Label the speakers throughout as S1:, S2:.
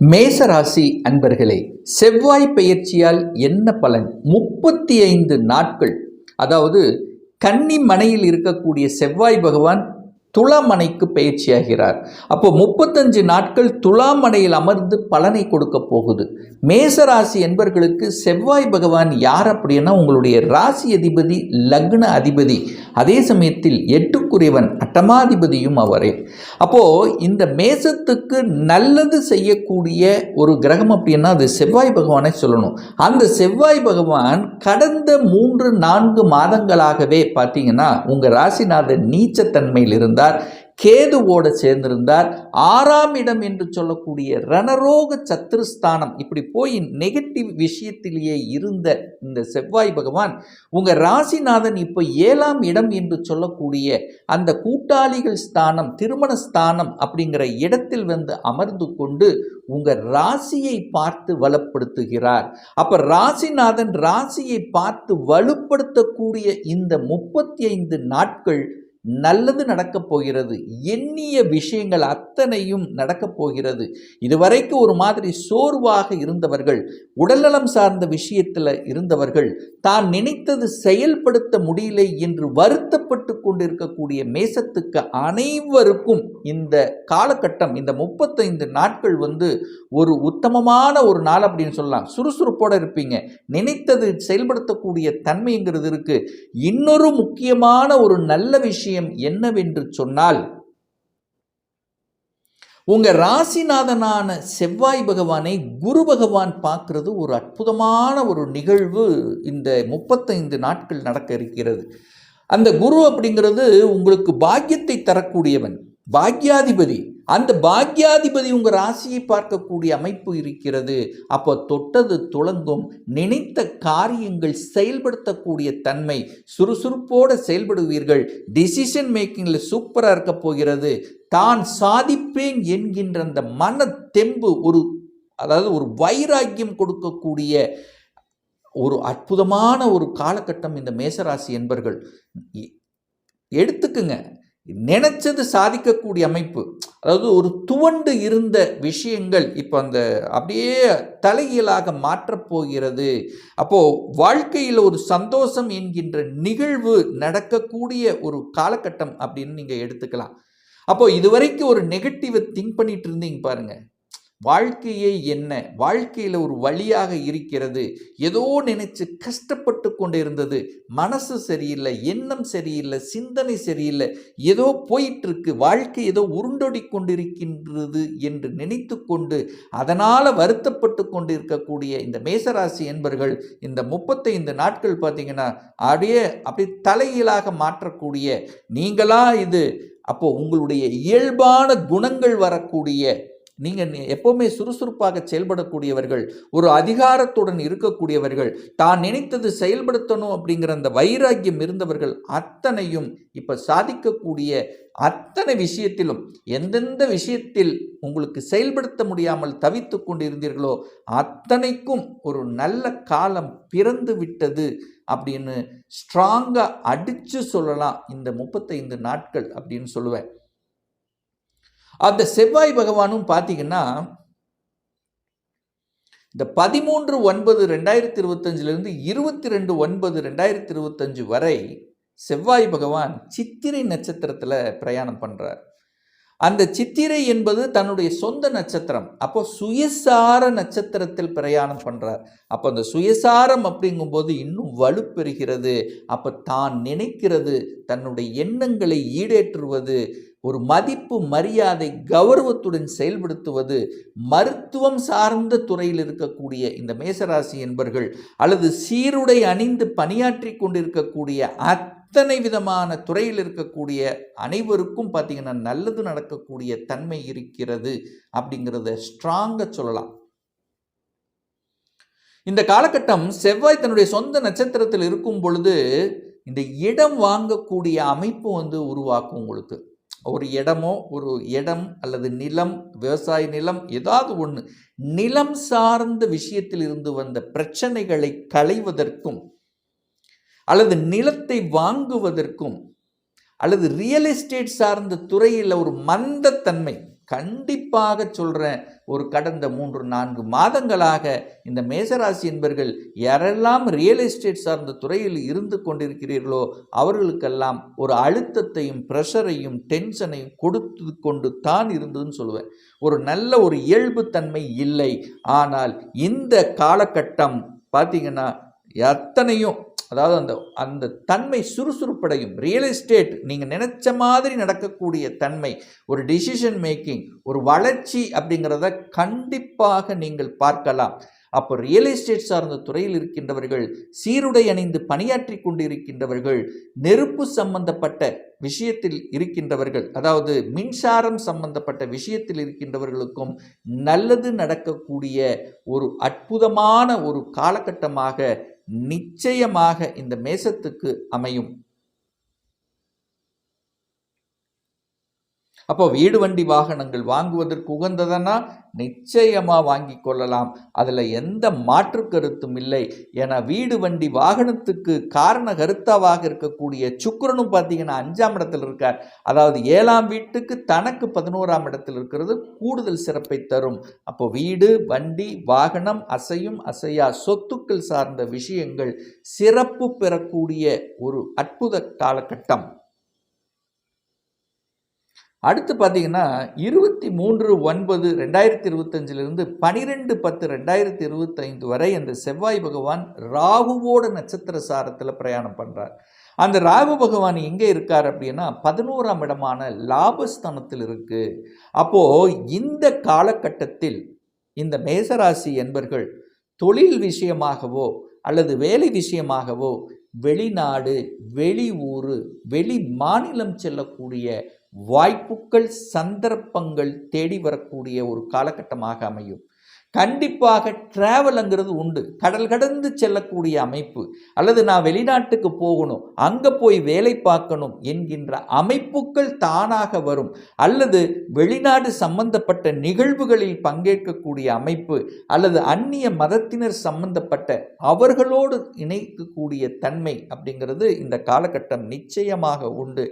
S1: மேசராசி அன்பர்களே செவ்வாய் பெயர்ச்சியால் என்ன பலன்? முப்பத்தி ஐந்து நாட்கள். அதாவது கன்னி மனையில் இருக்கக்கூடிய செவ்வாய் பகவான் துளாமணைக்கு பயிற்சியாகிறார். அப்போ முப்பத்தஞ்சு நாட்கள் துளாமணையில் அமர்ந்து பலனை கொடுக்க போகுது. மேசராசி என்பர்களுக்கு செவ்வாய் பகவான் யார் அப்படின்னா உங்களுடைய ராசி அதிபதி லக்ன அதிபதி. அதே சமயத்தில் எட்டுக்குரியவன் அட்டமாதிபதியும் அவரே. அப்போ இந்த மேசத்துக்கு நல்லது செய்யக்கூடிய ஒரு கிரகம் அப்படின்னா அது செவ்வாய் பகவானை சொல்லணும். அந்த செவ்வாய் பகவான் கடந்த மூன்று நான்கு மாதங்களாகவே பார்த்தீங்கன்னா உங்கள் ராசிநாதன் நீச்சத்தன்மையில் இருந்தார் கேதுவோட சேர்ந்திருந்தார். ஆறாம் இடம் என்று சொல்லக்கூடிய ரணரோக சத்துருஸ்தானம் இப்படி போய் நெகட்டிவ் விஷயத்திலேயே இருந்த இந்த செவ்வாய் பகவான் உங்க ராசிநாதன் இப்போ ஏழாம் இடம் என்று சொல்லக்கூடிய அந்த கூட்டாளிகள் ஸ்தானம் திருமண ஸ்தானம் அப்படிங்கிற இடத்தில் வந்து அமர்ந்து கொண்டு உங்க ராசியை பார்த்து வளப்படுத்துகிறார். அப்ப ராசிநாதன் ராசியை பார்த்து வலுப்படுத்தக்கூடிய இந்த முப்பத்தி ஐந்து நாட்கள் நல்லது நடக்கப் போகிறது. எண்ணிய விஷயங்கள் அத்தனையும் நடக்கப் போகிறது. இதுவரைக்கும் ஒரு மாதிரி சோர்வாக இருந்தவர்கள் உடல்நலம் சார்ந்த விஷயத்தில் இருந்தவர்கள் தான் நினைத்தது செயல்படுத்த முடியலை என்று வருத்தப்பட்டு கொண்டிருக்கக்கூடிய மேசத்துக்கு அனைவருக்கும் இந்த காலகட்டம் இந்த முப்பத்தைந்து நாட்கள் வந்து ஒரு உத்தமமான ஒரு நாள் அப்படின்னு சொல்லலாம். சுறுசுறுப்போடு இருப்பீங்க. நினைத்தது செயல்படுத்தக்கூடிய தன்மைங்கிறது இருக்குது இன்னொரு முக்கியமான ஒரு நல்ல விஷயம் விஷயம் என்னவென்று சொன்னால் உங்க ராசிநாதனான செவ்வாய் பகவானை குரு பகவான் பார்க்கறது ஒரு அற்புதமான ஒரு நிகழ்வு இந்த முப்பத்தைந்து நாட்கள் நடக்க இருக்கிறது. அந்த குரு அப்படிங்கிறது உங்களுக்கு பாக்கியத்தை தரக்கூடியவன். பாக்யாதிபதி. அந்த பாக்யாதிபதி உங்கள் ராசியை பார்க்கக்கூடிய அமைப்பு இருக்கிறது. அப்போ தொட்டது துளங்கும் நினைத்த காரியங்கள் செயல்படுத்தக்கூடிய தன்மை. சுறுசுறுப்போடு செயல்படுவீர்கள். டிசிஷன் மேக்கிங்கில் சூப்பராக இருக்க போகிறது. தான் சாதிப்பேன் என்கின்ற அந்த மன தெம்பு ஒரு அதாவது ஒரு வைராக்கியம் கொடுக்கக்கூடிய ஒரு அற்புதமான ஒரு காலகட்டம் இந்த மேசராசி என்பர்கள். எடுத்துக்குங்க. நினச்சது சாதிக்கக்கூடிய அமைப்பு. அதாவது ஒரு துவண்டு இருந்த விஷயங்கள் இப்போ அந்த அப்படியே தலைகீழாக மாற்றப்போகிறது அப்போது வாழ்க்கையில் ஒரு சந்தோஷம் என்கின்ற நிகழ்வு நடக்கக்கூடிய ஒரு காலகட்டம் அப்படின்னு நீங்கள் எடுத்துக்கலாம். அப்போது இதுவரைக்கும் ஒரு நெகட்டிவை திங்க் பண்ணிட்டு இருந்தீங்க பாருங்கள் வாழ்க்கையே என்ன? வாழ்க்கையில் ஒரு வழியாக இருக்கிறது. ஏதோ நினைச்சு கஷ்டப்பட்டு கொண்டு இருந்தது மனசு சரியில்லை எண்ணம் சரியில்லை சிந்தனை சரியில்லை. ஏதோ போயிட்டுருக்கு. வாழ்க்கை ஏதோ உருண்டொடி கொண்டிருக்கின்றது என்று நினைத்து கொண்டு அதனால் வருத்தப்பட்டு கொண்டு இருக்கக்கூடிய இந்த மேசராசி என்பர்கள் இந்த முப்பத்தைந்து நாட்கள் பார்த்தீங்கன்னா அப்படியே அப்படி தலைகீழாக மாற்றக்கூடிய நீங்களா இது அப்போ உங்களுடைய இயல்பான குணங்கள் வரக்கூடிய நீங்கள் எப்போவுமே சுறுசுறுப்பாக செயல்படக்கூடியவர்கள் ஒரு அதிகாரத்துடன் இருக்கக்கூடியவர்கள் தான் நினைத்தது செயல்படுத்தணும் அப்படிங்கிற அந்த வைராக்கியம் இருந்தவர்கள் அத்தனையும் இப்போ சாதிக்கக்கூடிய அத்தனை விஷயத்திலும் எந்தெந்த விஷயத்தில் உங்களுக்கு செயல்படுத்த முடியாமல் தவித்து கொண்டிருந்தீர்களோ அத்தனைக்கும் ஒரு நல்ல காலம் பிறந்து விட்டது அப்படின்னு ஸ்ட்ராங்காக அடித்து சொல்லலாம் இந்த முப்பத்தைந்து நாட்கள் அப்படின்னு சொல்லுவேன். அந்த செவ்வாய் பகவானும் பார்த்தீங்கன்னா இந்த பதிமூன்று ஒன்பது ரெண்டாயிரத்தி இருபத்தஞ்சிலிருந்து இருபத்தி ரெண்டு ஒன்பது ரெண்டாயிரத்தி இருபத்தஞ்சு வரை செவ்வாய் பகவான் சித்திரை நட்சத்திரத்தில் பிரயாணம் பண்ணுறார் அந்த சித்திரை என்பது தன்னுடைய சொந்த நட்சத்திரம். அப்போ சுயசார நட்சத்திரத்தில் பிரயாணம் பண்ணுறார் அப்போ அந்த சுயசாரம் அப்படிங்கும்போது இன்னும் வலுப்பெறுகிறது. அப்போ தான் நினைக்கிறது தன்னுடைய எண்ணங்களை ஈடேற்றுவது ஒரு மதிப்பு மரியாதை கௌரவத்துடன் செயல்படுத்துவது மருத்துவம் சார்ந்த துறையில் இருக்கக்கூடிய இந்த மேசராசி என்பர்கள் அல்லது சீருடை அணிந்து பணியாற்றி கொண்டிருக்கக்கூடிய அத்தனை விதமான துறையில் இருக்கக்கூடிய அனைவருக்கும் பார்த்தீங்கன்னா நல்லது நடக்கக்கூடிய தன்மை இருக்கிறது அப்படிங்கிறத ஸ்ட்ராங்காக சொல்லலாம். இந்த காலகட்டம் செவ்வாய் தன்னுடைய சொந்த நட்சத்திரத்தில் இருக்கும் பொழுது இந்த இடம் வாங்கக்கூடிய அமைப்பு வந்து உருவாக்கும் உங்களுக்கு. ஒரு இடமோ ஒரு இடம் அல்லது நிலம் விவசாய நிலம் ஏதாவது ஒன்று நிலம் சார்ந்த விஷயத்தில் இருந்து வந்த பிரச்சனைகளை களைவதற்கும் அல்லது நிலத்தை வாங்குவதற்கும் அல்லது ரியல் எஸ்டேட் சார்ந்த துறையில் ஒரு மந்தத்தன்மை கண்டிப்பாக சொல்கிறேன் ஒரு கடந்த மூன்று நான்கு மாதங்களாக இந்த மேசராசி என்பர்கள் யாரெல்லாம் ரியல் எஸ்டேட் சார்ந்த துறையில் இருந்து கொண்டிருக்கிறீர்களோ அவர்களுக்கெல்லாம் ஒரு அழுத்தத்தையும் ப்ரெஷரையும் டென்ஷனையும் கொடுத்து கொண்டு தான் இருந்ததுன்னு சொல்லுவேன். ஒரு நல்ல ஒரு இயல்புத்தன்மை இல்லை. ஆனால் இந்த காலகட்டம் பார்த்தீங்கன்னா எத்தனையும் அதாவது அந்த அந்த தன்மை சுறுசுறுப்படையும் ரியல் எஸ்டேட் நீங்கள் நினச்ச மாதிரி நடக்கக்கூடிய தன்மை ஒரு டிசிஷன் மேக்கிங் ஒரு வளர்ச்சி அப்படிங்கிறத கண்டிப்பாக நீங்கள் பார்க்கலாம். அப்போ ரியல் எஸ்டேட் சார்ந்த துறையில் இருக்கின்றவர்கள் சீருடை அணிந்து பணியாற்றி கொண்டிருக்கின்றவர்கள் நெருப்பு சம்பந்தப்பட்ட விஷயத்தில் இருக்கின்றவர்கள் அதாவது மின்சாரம் சம்பந்தப்பட்ட விஷயத்தில் இருக்கின்றவர்களுக்கும் நல்லது நடக்கக்கூடிய ஒரு அற்புதமான ஒரு காலகட்டமாக நிச்சயமாக இந்த மேசத்துக்கு அமையும். அப்போ வீடு வண்டி வாகனங்கள் வாங்குவதற்கு உகந்ததனா நிச்சயமாக வாங்கி கொள்ளலாம். அதில் எந்த மாற்று கருத்தும் இல்லை. ஏன்னா வீடு வண்டி வாகனத்துக்கு காரண கருத்தாவாக இருக்கக்கூடிய சுக்கரனும் பார்த்தீங்கன்னா அஞ்சாம் இடத்தில் இருக்கார். அதாவது ஏழாம் வீட்டுக்கு தனக்கு பதினோராம் இடத்தில் இருக்கிறது கூடுதல் சிறப்பை தரும். அப்போ வீடு வண்டி வாகனம் அசையும் அசையா சொத்துக்கள் சார்ந்த விஷயங்கள் சிறப்பு பெறக்கூடிய ஒரு அற்புத காலகட்டம். அடுத்து பார்த்தீங்கன்னா இருபத்தி மூன்று ஒன்பது ரெண்டாயிரத்தி இருபத்தஞ்சிலிருந்து பனிரெண்டு பத்து ரெண்டாயிரத்தி இருபத்தைந்து வரை அந்த செவ்வாய் பகவான் ராகுவோட நட்சத்திர சாரத்தில் பிரயாணம் பண்ணுறார் அந்த ராகு பகவான் எங்கே இருக்கார் அப்படின்னா பதினோராம் இடமான லாபஸ்தானத்தில் இருக்குது அப்போது இந்த காலகட்டத்தில் இந்த மேசராசி என்பர்கள் தொழில் விஷயமாகவோ அல்லது வேலை விஷயமாகவோ வெளிநாடு வெளி ஊர் வெளி மாநிலம் செல்லக்கூடிய வாய்ப்புகள் சந்தர்ப்பங்கள் தேடி வரக்கூடிய ஒரு காலகட்டமாக அமையும். கண்டிப்பாக ட்ராவலுங்கிறது உண்டு. கடல் கடந்து செல்லக்கூடிய அமைப்பு. அல்லது நான் வெளிநாட்டுக்கு போகணும் அங்கே போய் வேலை பார்க்கணும் என்கின்ற அமைப்புகள் தானாக வரும். அல்லது வெளிநாடு சம்பந்தப்பட்ட நிகழ்வுகளில் பங்கேற்கக்கூடிய அமைப்பு அல்லது அந்நிய மதத்தினர் சம்பந்தப்பட்ட அவர்களோடு இணைக்கக்கூடிய தன்மை அப்படிங்கிறது இந்த காலகட்டம் நிச்சயமாக உண்டு.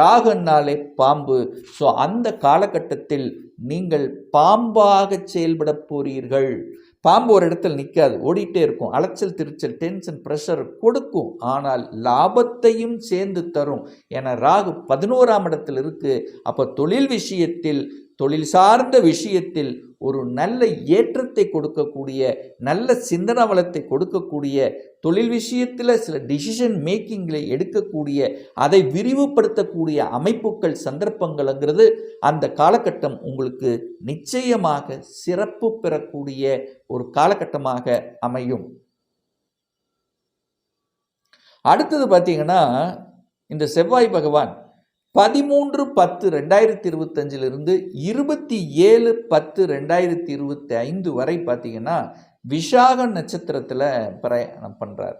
S1: ராகன்னாலே பாம்பு. ஸோ அந்த காலகட்டத்தில் நீங்கள் பாம்பாக செயல்பட போறீர்கள். பாம்பு ஒரு இடத்துல நிற்காது ஓடிட்டே இருக்கும். அலைச்சல் திருச்சல் டென்ஷன் ப்ரெஷர் கொடுக்கும். ஆனால் லாபத்தையும் சேர்ந்து தரும். என ராகு பதினோராம் இடத்தில் இருக்குது அப்போ தொழில் விஷயத்தில் தொழில் சார்ந்த விஷயத்தில் ஒரு நல்ல ஏற்றத்தை கொடுக்கக்கூடிய நல்ல சிந்தன வளத்தை கொடுக்கக்கூடிய தொழில் விஷயத்தில் சில டிசிஷன் மேக்கிங்களை எடுக்கக்கூடிய அதை விரிவுபடுத்தக்கூடிய அமைப்புகள் சந்தர்ப்பங்கள்ங்கிறது அந்த காலகட்டம் உங்களுக்கு நிச்சயமாக சிறப்பு பெறக்கூடிய ஒரு காலகட்டமாக அமையும். அடுத்தது பார்த்தீங்கன்னா இந்த செவ்வாய் பகவான் பதிமூன்று பத்து ரெண்டாயிரத்தி இருபத்தஞ்சிலிருந்து இருபத்தி ஏழு பத்து ரெண்டாயிரத்தி இருபத்தி ஐந்து வரை பார்த்தீங்கன்னா விஷாக நட்சத்திரத்தில் பிரயாணம் பண்ணுறார்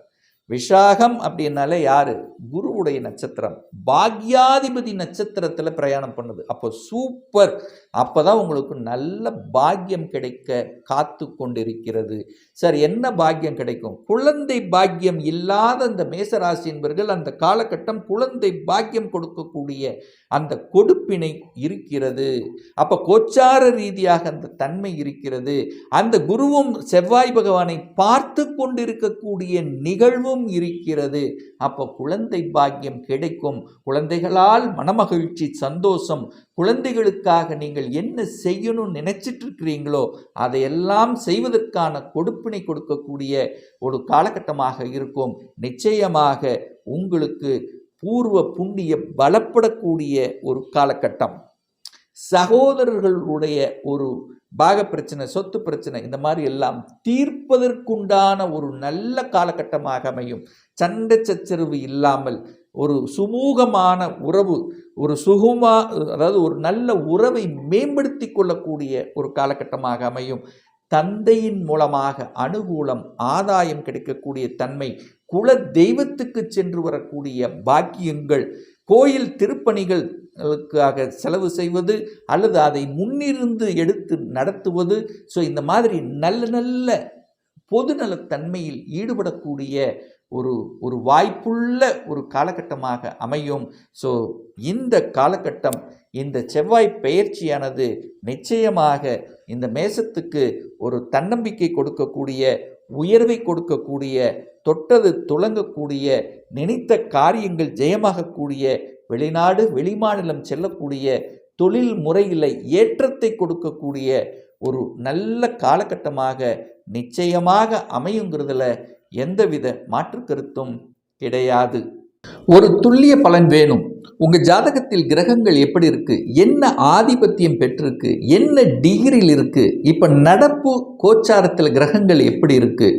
S1: விஷாகம் அப்படின்னாலே யார்? குருவுடைய நட்சத்திரம். பாக்யாதிபதி நட்சத்திரத்தில் பிரயாணம் பண்ணுது. அப்போ சூப்பர். அப்போ தான் உங்களுக்கு நல்ல பாக்கியம் கிடைக்க காத்து கொண்டிருக்கிறது சார் என்ன பாக்கியம் கிடைக்கும்? குழந்தை பாக்கியம் இல்லாத அந்த மேசராசி என்பர்கள் அந்த காலகட்டம் குழந்தை பாக்கியம் கொடுக்கக்கூடிய அந்த கொடுப்பினை இருக்கிறது. அப்போ கோச்சார ரீதியாக அந்த தன்மை இருக்கிறது. அந்த குருவும் செவ்வாய் பகவானை பார்த்து கொண்டிருக்கக்கூடிய நிகழ்வும் இருக்கிறது. அப்போ குழந்தை பாக்கியம் கிடைக்கும். குழந்தைகளால் மனமகிழ்ச்சி சந்தோஷம் குழந்தைகளுக்காக நீங்கள் என்ன செய்யணும்னு நினைச்சிட்டு இருக்கிறீங்களோ அதையெல்லாம் செய்வதற்கான கொடுப்பினை கொடுக்கக்கூடிய ஒரு காலகட்டமாக இருக்கும். நிச்சயமாக உங்களுக்கு பூர்வ புண்ணிய பலப்படக்கூடிய ஒரு காலகட்டம். சகோதரர்களுடைய ஒரு பாக பிரச்சனை சொத்து பிரச்சனை இந்த மாதிரி எல்லாம் தீர்ப்பதற்குண்டான ஒரு நல்ல காலகட்டமாக அமையும். சண்டை சச்சரவு இல்லாமல் ஒரு சுமூகமான உறவு ஒரு சுகுமா அதாவது ஒரு நல்ல உறவை மேம்படுத்தி கொள்ளக்கூடிய ஒரு காலகட்டமாக அமையும். தந்தையின் மூலமாக அனுகூலம் ஆதாயம் கிடைக்கக்கூடிய தன்மை குல தெய்வத்துக்கு சென்று வரக்கூடிய பாக்கியங்கள் கோயில் திருப்பணிகளுக்காக செலவு செய்வது அல்லது அதை முன்னிருந்து எடுத்து நடத்துவது. ஸோ இந்த மாதிரி நல்ல நல்ல பொதுநலத்தன்மையில் ஈடுபடக்கூடிய ஒரு ஒரு வாய்ப்புள்ள ஒரு காலகட்டமாக அமையும். ஸோ இந்த காலகட்டம் இந்த செவ்வாய் பெயர்ச்சியானது நிச்சயமாக இந்த மேசத்துக்கு ஒரு தன்னம்பிக்கை கொடுக்கக்கூடிய உயர்வை கொடுக்கக்கூடிய தொட்டது துளங்கக்கூடிய நினைத்த காரியங்கள் ஜெயமாகக்கூடிய வெளிநாடு வெளிமாநிலம் செல்லக்கூடிய தொழில் முறையில் ஏற்றத்தை கொடுக்கக்கூடிய ஒரு நல்ல காலகட்டமாக நிச்சயமாக அமையுங்கிறதுல எந்தவித மாற்று கருத்தும் கிடையாது. ஒரு துல்லிய பலன் வேணும். உங்கள் ஜாதகத்தில் கிரகங்கள் எப்படி இருக்கு? என்ன ஆதிபத்தியம் பெற்றிருக்கு? என்ன டிகிரியில் இருக்கு? இப்போ நடப்பு கோச்சாரத்தில் கிரகங்கள் எப்படி இருக்குது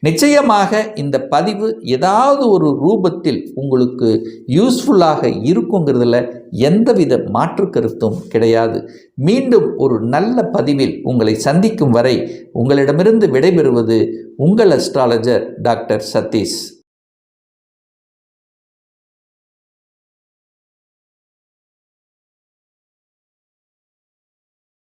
S1: நிச்சயமாக இந்த பதிவு ஏதாவது ஒரு ரூபத்தில் உங்களுக்கு யூஸ்ஃபுல்லாக இருக்குங்கிறதுல எந்தவித மாற்று கருத்தும் கிடையாது. மீண்டும் ஒரு நல்ல பதிவில் உங்களை சந்திக்கும் வரை உங்களிடமிருந்து விடைபெறுவது உங்கள் அஸ்ட்ராலஜர் டாக்டர் சதீஷ்.